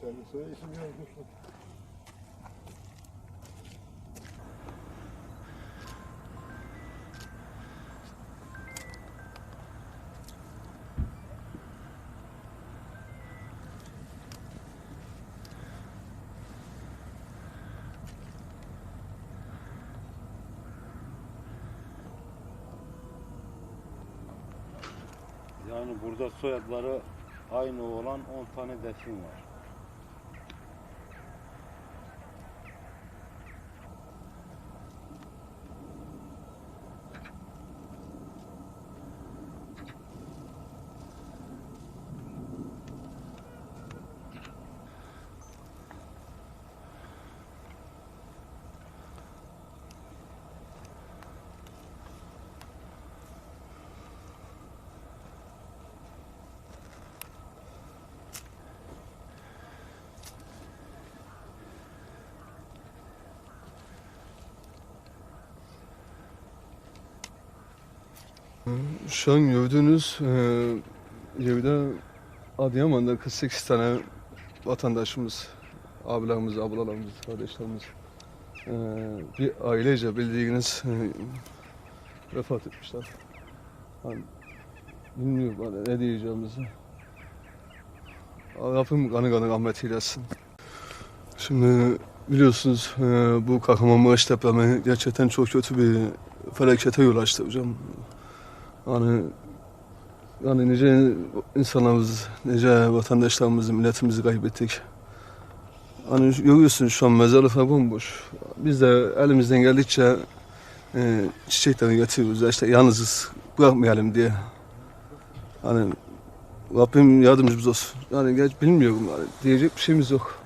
Kendi soy isim yazmışlar. Yani burada soyadları aynı olan 10 tane defin var. Şu an gördüğünüz e, evde Adıyaman'da 48 tane vatandaşımız, abilerimiz, ablalarımız, kardeşlerimiz e, bir ailece bildiğiniz e, vefat etmişler. Hani bilmiyorum hani ne diyeceğimizi. Rabbim kanı kanı rahmet eylesin. Şimdi biliyorsunuz e, bu Kahramanmaraş depremi gerçekten çok kötü bir felakete yol açtı hocam. Yani yani nice insanlarımız, nice vatandaşlarımızı, milletimizi kaybettik. Hani görüyorsun şu an mezarlıklar bomboş. Biz de elimizden geldikçe e, çiçekleri getiriyoruz. İşte yalnızız, bırakmayalım diye. Hani Rabbim yardımcımız olsun. Yani geç bilmiyorum yani. Diyecek bir şeyimiz yok.